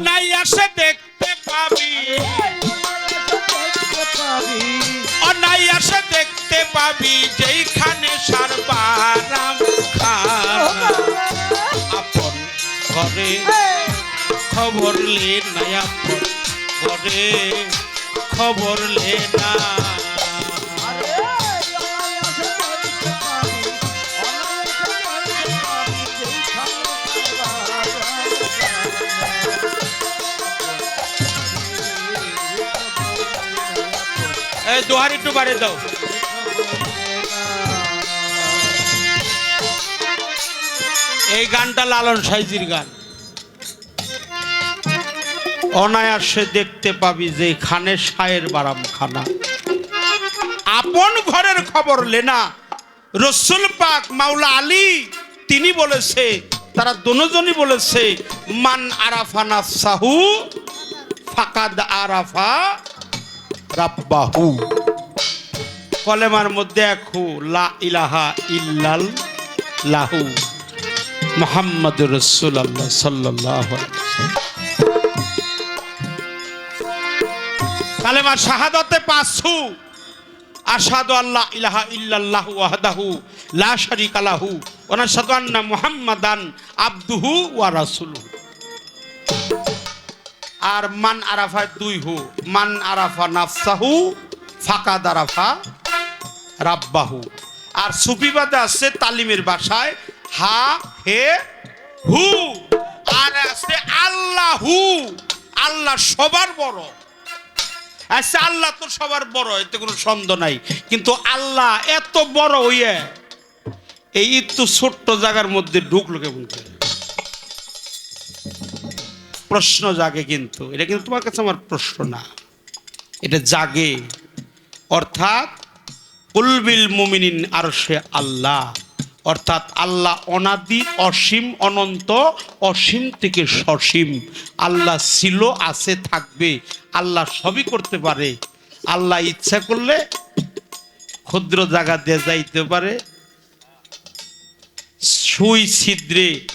অনায়াসে দেখতে পাবি। অনায়াসে দেখতে পাবি, যেইখানে সারবারাম আপন ঘরে খবর লে না আপন ঘরে খবর লে না দোহার একটু বাড়ি দাও। এই গানটা লালন সাইজির গান। অনায়াসে দেখতে পাবি যে খানে সায়ের বারাম খানা আপন ঘরের খবর লেনা। রসুল পাক মাওলা আলী, তিনি বলেছে, তারা দুজনই বলেছে, মান আরাফানা সাহু ফাকাদ আরাফা রাব্বাহু কলেমার মধ্যে একহু লা ইলাহা ইল্লাল লাহু। মোহাম্মদ রসুল্লাহ সাল্লাহ কালেমা শাহাদতে আসাদু আল্লাহ ইলাহা ইল্লাল্লাহু ওয়াহদাহু লা শারিকা লাহু আন্না মুহাম্মাদান আবদুহু ওয়া রাসূলুহু। আর মান আরাফা দুই হু। মান আরাফা নাফসাহু, ফাকাদ দারাফা রাব্বাহু। আর সুফিবাদে আছে তালিমের ভাষায় হা, হে, হু। আর আছে আল্লাহু। আল্লাহ সবার বড়। আচ্ছা আল্লাহ তো সবার বড়, এতে কোনো সন্দেহ নাই। কিন্তু আল্লাহ এত বড় হইয়া, এই তো ছোট্ট জায়গার মধ্যে ঢুকলো কেমন করে? প্রশ্ন জাগে কিন্তু। এটা কিন্তু তোমার কাছে আমার প্রশ্ন না। এটা জাগে। অর্থাৎ, কুলবিল মুমিনিন সে আল্লাহ। অর্থাৎ আল্লাহ অনাদি, অসীম, অনন্ত, অসীম থেকে সসীম। আল্লাহ ছিল, আছে, থাকবে। আল্লাহ সবই করতে পারে। আল্লাহ ইচ্ছা করলে ক্ষুদ্র জায়গা দিয়ে যাইতে পারে। সুই ছিদ্রে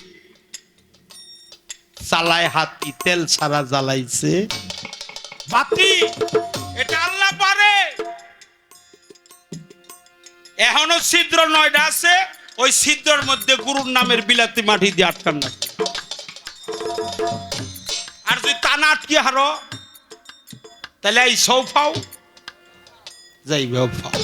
চালায় হাতি তেল ছাড়া জ্বালাইছে? বাতি এটা আল্লাহ পারে। এখনও ছিদ্র নয়টা আছে ওই ছিদ্রের মধ্যে গুরুর নামের বিলাতি মাটি দিয়ে আটকান না আর যদি টানা আটকে হারো তাহলে এই সৌ ফাও যাইবে ফাও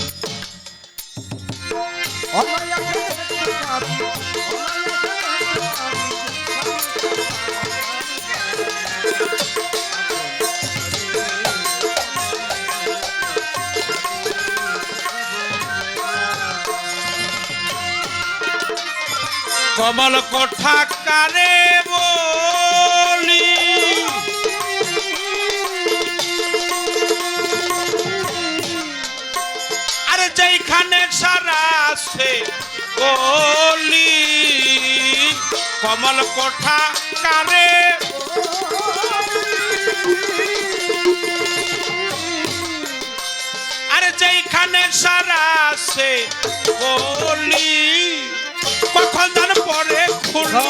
কমল কোঠা কারে বলি। আরে যেইখানে সারা আছে বলি। কমল কোঠা কারে আরে যেইখানে সারা আছে বলি। কখন জান পরে খুলি।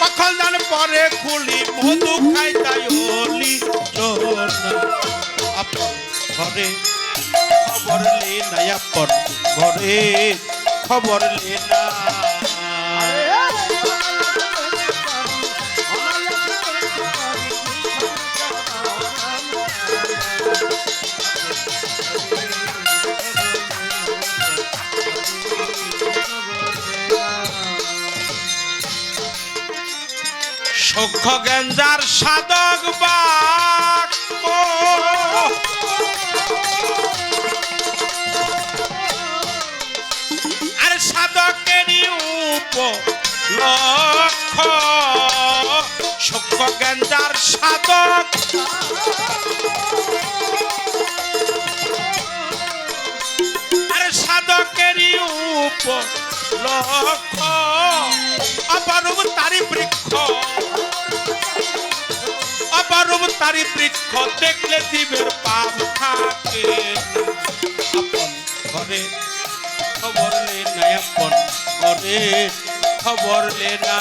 কখন জান পরে খুলি, মধু খাই তাই হলি আপন ঘরে খবর লে না আপন ঘরে, খবর লে না সখ্য গেঞ্জার সাধক বাক আর সাধকেরই উপ লক্ষ সখ্য গেঞ্জার সাধক আর সাধকেরই উপ লক্ষ। অপরূপ তারি বৃক্ষ। অপরূপ তারি বৃক্ষ দেখলে জীবের পাপ থাকে। আপন ঘরে খবর লে না আপন ঘরে খবর লে না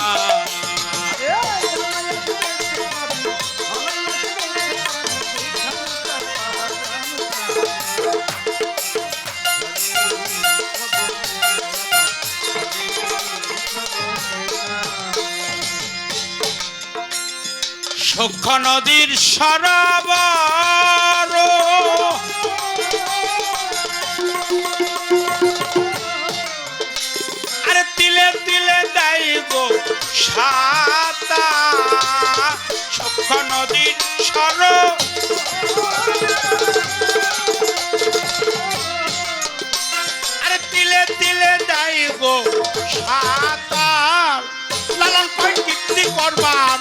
সক্ষ নদীর সরবর আরে তিলে তিলে দেয় গো সাতা। সক্ষ নদীর সর আরে তিলে তিলে দেয় গো সাতার লালন কয় কীর্তি করবার।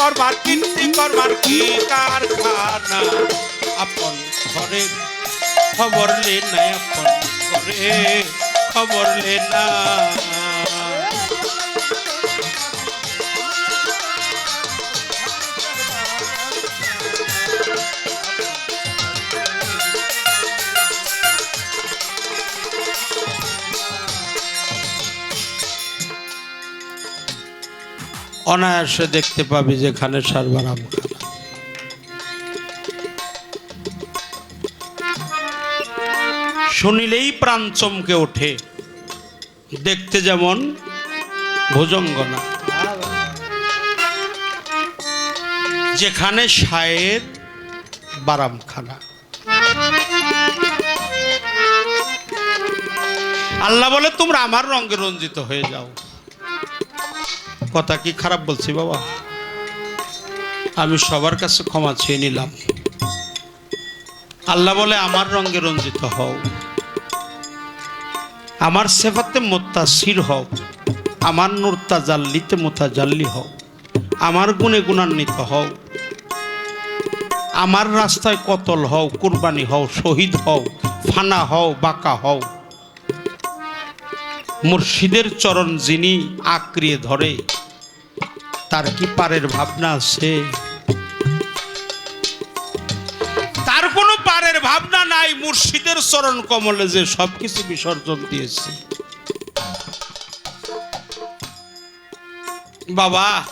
করবার কীর্তি করবার কি কারখানা? আপন ঘরে খবর লে না আপন ঘরে খবর লে না অনায়াসে দেখতে পাবি যেখানে সারবার আম খানা শুনিলেই প্রাণ চমকে ওঠে। দেখতে যেমন ভুজঙ্গনা। যেখানে সায়ের বারামখানা। আল্লাহ বলে, তোমরা আমার রঙে রঞ্জিত হয়ে যাও। কথা কি খারাপ বলছি বাবা? আমি সবার কাছে ক্ষমা চেয়ে নিলাম। আল্লাহ বলে, আমার রঙে রঞ্জিত হও। আমার সেফাতে মোত্তাসির হও। আমার নূরতা জাল্লিতে মোতা জাল্লি হও। আমার গুণে গুণান্বিত হও। আমার রাস্তায় কতল হও, কুরবানি হও, শহীদ হও, ফানা হও, বাঁকা হও। মুর্শিদের চরণ যিনি আঁকড়িয়ে ধরে তার কি পারের ভাবনা আছে? তার কোনো পারের ভাবনা নাই, মুর্শিদের চরণ কমলে যে সবকিছু বিসর্জন দিয়েছে। বাবা,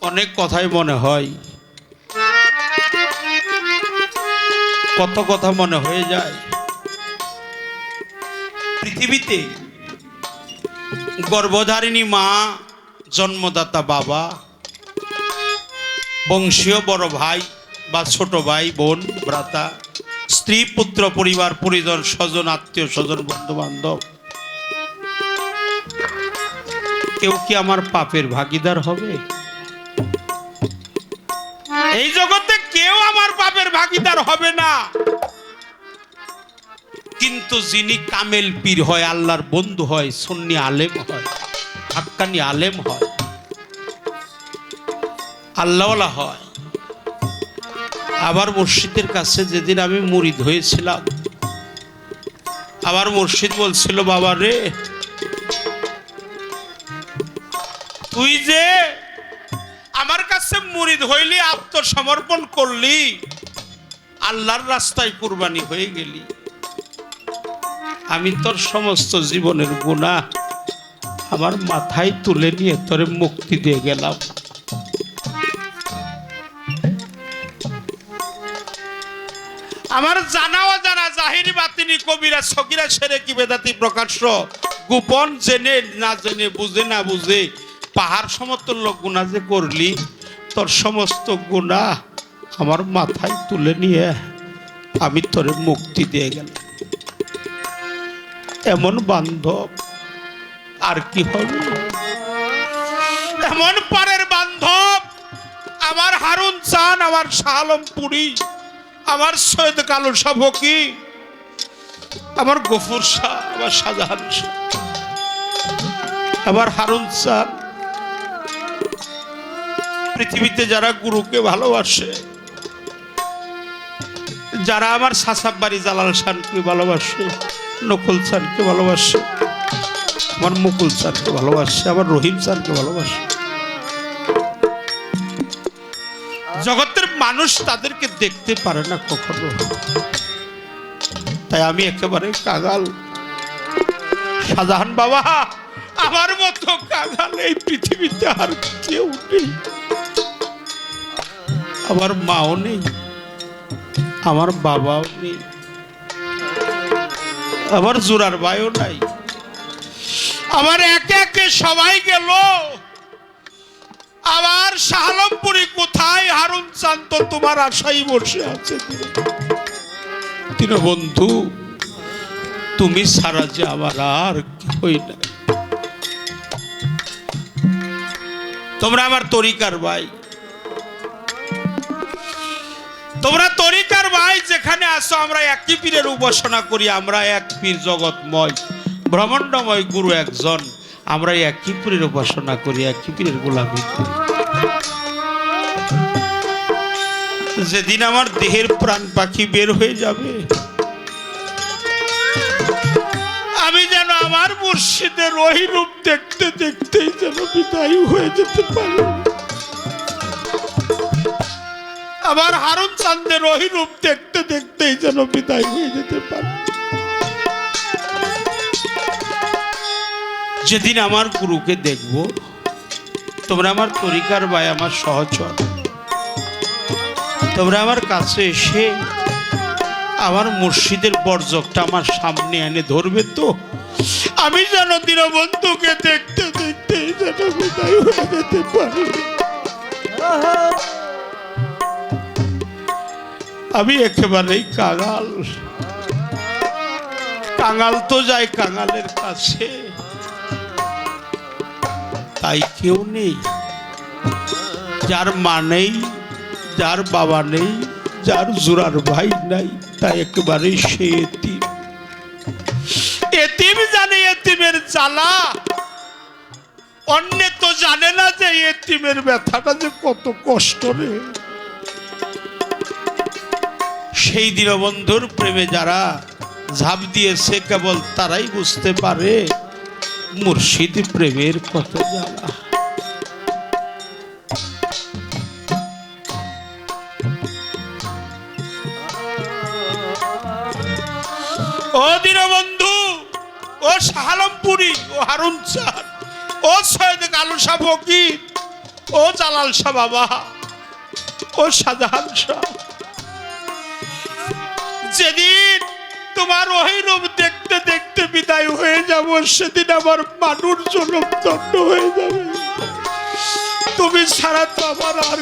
অনেক কথাই মনে হয়। কত কথা মনে হয়ে যায়। পৃথিবীতে গর্ভধারিণী মা জন্মদাতা বাবা, বংশীয় বড় ভাই বা ছোট ভাই, বোন, ভ্রাতা, স্ত্রী, পুত্র, পরিবার, পরিজন, স্বজন, আত্মীয় স্বজন বন্ধু বান্ধব কেউ কি আমার পাপের ভাগিদার হবে? এই জগতে কেউ আমার পাপের ভাগিদার হবে না। কিন্তু যিনি কামেল পীর হয়, আল্লাহর বন্ধু হয়, সন্নি আলেম হয়। হাক্কানি আলেম হয়, আল্লাহওয়ালা হয়। আবার মুর্শিদের কাছে যেদিন আমি মুরিদ হয়েছিলাম, আবার মুর্শিদ বলছিল, বাবা রে, তুই যে আমার কাছে মুরিদ হইলি, আত্মসমর্পণ করলি, আল্লাহর রাস্তায় কুরবানি হয়ে গেলি। আমি তোর সমস্ত জীবনের গুণা আমার মাথায় তুলে নিয়ে তোরে মুক্তি দিয়ে গেলাম। আমার জানা অজানা জাহিরি বাতিনি কবিরা সকিরা সেরে কি বেদাতি প্রকাশ্য? গোপন জেনে না জেনে, বুঝে না বুঝে, পাহাড় সমতুল্য গুণা যে করলি, তোর সমস্ত গুণা আমার মাথায় তুলে নিয়ে আমি তোরে মুক্তি দিয়ে গেলাম। এমন বান্ধব আর কি হবে? এমন পারের বান্ধব, আমার হারুন চান, আমার শাহালম পুরী, আমার সৈয়দ কালু শাহ আমার গফুর শাহ, আমার শাহজাহান শাহ, আমার হারুন চান। পৃথিবীতে যারা গুরুকে ভালোবাসে, যারা আমার সাসাব বাড়ি জালাল শানকে ভালোবাসে, নকুল চানকে ভালোবাসে আমার মুকুল চানকে ভালোবাসে, আমার রহিম চানকে ভালোবাসে। জগতের মানুষ তাদেরকে দেখতে পারে না কখনো। তাই আমি একেবারে কাগাল শাহজাহান বাবা, আমার মতো কাগাল এই পৃথিবীতে আর কেউ নেই। আমার মাও নেই, আমার বাবাও নেই, আমার জোরার ভাইও নাই। আমার একে একে সবাই গেল। আবার শাহলমপুরি কোথায়? হারুন চান তো তোমার আশাই বসে আছে। বন্ধু তুমি সারা যে আমার আর হই না তোমরা আমার তরিকার ভাই। তোমরা তরিকার ভাই, যেখানে আসো আমরা একই পীরের উপাসনা করি, আমরা এক পীর জগৎময়। ব্রহ্মাণ্ডময় গুরু একজন, আমরা এক কিপুরের উপাসনা করি, এক কিপুরের গোলামি যেদিন আমার দেহের প্রাণ পাখি বের হয়ে যাবে, আমি যেন আমার মুর্শিদের ওই রূপ দেখতে দেখতেই যেন বিদায় হয়ে যেতে পারি। আবার হারুন চান্দের রূপ দেখতে দেখতেই যেন বিদায় হয়ে যেতে পারে। যেদিন আমার গুরুকে দেখব, তোমরা আমার তরিকার ভাই আমার সহচর তোমরা আমার কাছে এসে আমার মুর্শিদের বর্জকটা আমার সামনে এনে ধরবে তো। আমি যেন দীনবন্ধুকে দেখতে দেখতে যেন হয়ে যেতে পারি। আমি একেবারেই কাঙাল। কাঙাল তো যায় কাঙালের কাছে। তাই কেউ নেই। যার মা নেই, যার বাবা নেই, যার জোরার ভাই নাই, তাই একেবারেই সে এতিম। এতিম জানে এতিমের জ্বালা। অন্যে তো জানে না যে এতিমের ব্যথাটা যে কত কষ্ট রে। সেই দীনবন্ধুর প্রেমে যারা ঝাঁপ দিয়েছে, কেবল তারাই বুঝতে পারে। মুর্শিদ প্রেমের কত জ্বালা ও দীনবন্ধু, ও ও হারুন ও সৈয়দ কালু শাহ ফকির, ও জালাল শাহ বাবা, ও শাহজাহান শাহ। যেদিন তোমার ওই রূপ দেখতে দেখতে বিদায় হয়ে যাব, সেদিন আমার মানুষ জন্য দণ্ড হয়ে যাবে। তুমি ছাড়া তো আমার আর